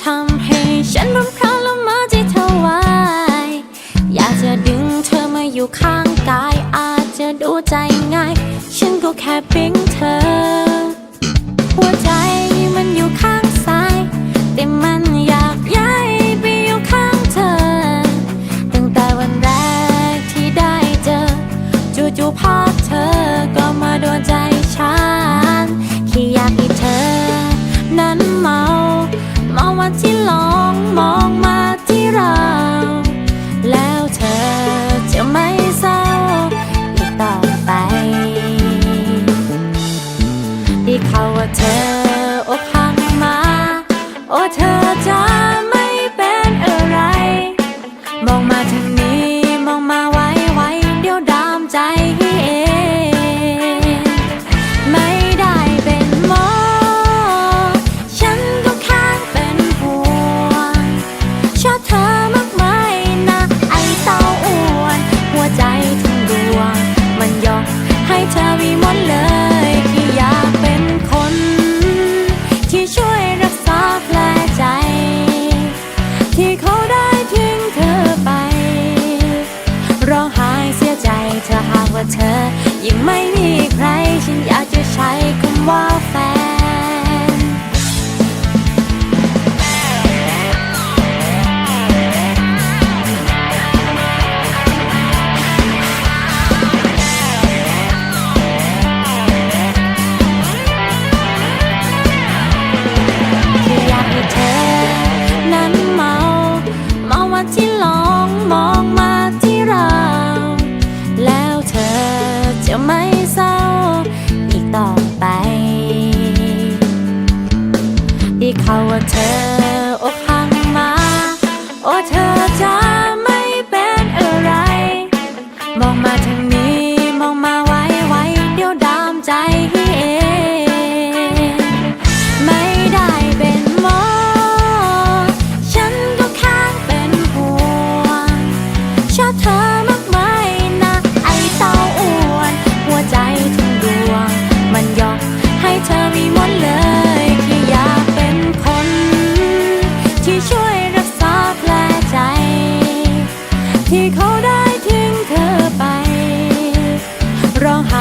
ทำให้ ฉันรำคาญและมาใจเธอไว้อยากจะดึงเธอมาอยู่ข้างกาย อาจจะดูใจง่าย ฉันก็แค่ปิ๊งเธอ หัวใจ โอ้เธอจ้า เธอ ยังไม่มีใคร ฉันอยากจะใช้คำว่าแฟน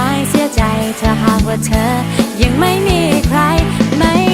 ายเสียใจเธอหากว่าเธอ ยังไม่มีใครไม่